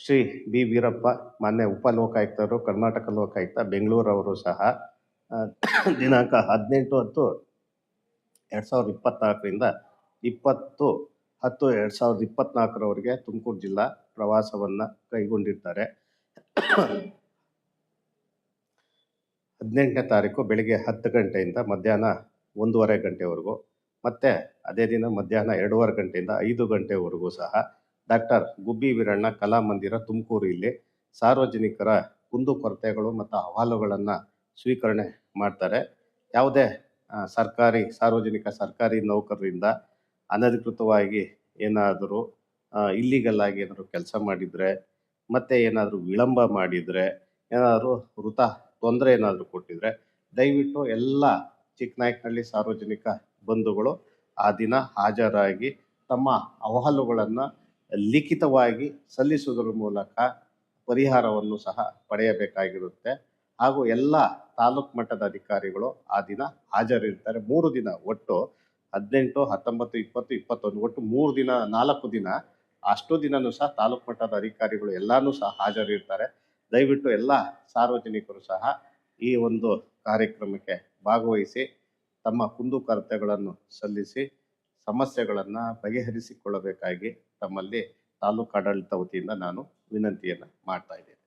Shri B. Veerappa, ಮಾನ್ಯ ಉಪ ಲೋಕಾಯುಕ್ತರು ಕರ್ನಾಟಕ ಲೋಕಾಯುಕ್ತ ಬೆಂಗಳೂರವರು ಸಹ ದಿನಾಂಕ ಹದಿನೆಂಟು ಹತ್ತು ಎರಡು ಸಾವಿರದ ಇಪ್ಪತ್ನಾಲ್ಕರಿಂದ ಇಪ್ಪತ್ತು ಹತ್ತು ಎರಡು ಸಾವಿರದ ಇಪ್ಪತ್ನಾಲ್ಕರವರೆಗೆ ತುಮಕೂರು ಜಿಲ್ಲಾ ಪ್ರವಾಸವನ್ನು ಕೈಗೊಂಡಿರ್ತಾರೆ. ಹದಿನೆಂಟನೇ ತಾರೀಕು ಬೆಳಿಗ್ಗೆ ಹತ್ತು ಗಂಟೆಯಿಂದ ಮಧ್ಯಾಹ್ನ ಒಂದೂವರೆ ಗಂಟೆವರೆಗೂ, ಮತ್ತು ಅದೇ ದಿನ ಮಧ್ಯಾಹ್ನ ಎರಡೂವರೆ ಗಂಟೆಯಿಂದ ಐದು ಗಂಟೆವರೆಗೂ ಸಹ ಡಾಕ್ಟರ್ ಗುಬ್ಬಿ ವೀರಣ್ಣ ಕಲಾಮಂದಿರ ತುಮಕೂರು ಇಲ್ಲಿ ಸಾರ್ವಜನಿಕರ ಕುಂದುಕೊರತೆಗಳು ಮತ್ತು ಅಹವಾಲುಗಳನ್ನು ಸ್ವೀಕರಣೆ ಮಾಡ್ತಾರೆ. ಯಾವುದೇ ಸರ್ಕಾರಿ, ಸಾರ್ವಜನಿಕ ಸರ್ಕಾರಿ ನೌಕರರಿಂದ ಅನಧಿಕೃತವಾಗಿ ಏನಾದರೂ ಇಲ್ಲಿಗಲ್ ಆಗಿ ಏನಾದರೂ ಕೆಲಸ ಮಾಡಿದರೆ, ಮತ್ತು ಏನಾದರೂ ವಿಳಂಬ ಮಾಡಿದರೆ, ಏನಾದರೂ ವೃತ ತೊಂದರೆ ಏನಾದರೂ ಕೊಟ್ಟಿದ್ರೆ, ದಯವಿಟ್ಟು ಎಲ್ಲ ಚಿಕ್ಕನಾಯ್ಕನಹಳ್ಳಿ ಸಾರ್ವಜನಿಕ ಬಂಧುಗಳು ಆ ದಿನ ಹಾಜರಾಗಿ ತಮ್ಮ ಅಹವಾಲುಗಳನ್ನು ಲಿಖಿತವಾಗಿ ಸಲ್ಲಿಸುವುದರ ಮೂಲಕ ಪರಿಹಾರವನ್ನು ಸಹ ಪಡೆಯಬೇಕಾಗಿರುತ್ತೆ. ಹಾಗೂ ಎಲ್ಲ ತಾಲೂಕು ಮಟ್ಟದ ಅಧಿಕಾರಿಗಳು ಆ ದಿನ ಹಾಜರಿರ್ತಾರೆ. ಮೂರು ದಿನ ಒಟ್ಟು ಹದಿನೆಂಟು, ಹತ್ತೊಂಬತ್ತು, ಇಪ್ಪತ್ತು, ಇಪ್ಪತ್ತೊಂದು, ಒಟ್ಟು ಮೂರು ದಿನ, ನಾಲ್ಕು ದಿನ ಅಷ್ಟು ದಿನನೂ ಸಹ ತಾಲೂಕು ಮಟ್ಟದ ಅಧಿಕಾರಿಗಳು ಎಲ್ಲಾನು ಸಹ ಹಾಜರಿರ್ತಾರೆ. ದಯವಿಟ್ಟು ಎಲ್ಲ ಸಾರ್ವಜನಿಕರು ಸಹ ಈ ಒಂದು ಕಾರ್ಯಕ್ರಮಕ್ಕೆ ಭಾಗವಹಿಸಿ, ತಮ್ಮ ಕುಂದುಕೊರತೆಗಳನ್ನು ಸಲ್ಲಿಸಿ ಸಮಸ್ಯೆಗಳನ್ನು ಬಗೆಹರಿಸಿಕೊಳ್ಳಬೇಕಾಗಿ ತಮ್ಮಲ್ಲಿ ತಾಲೂಕಾಡಳಿತ ವತಿಯಿಂದ ನಾನು ವಿನಂತಿಯನ್ನು ಮಾಡ್ತಾ ಇದ್ದೇನೆ.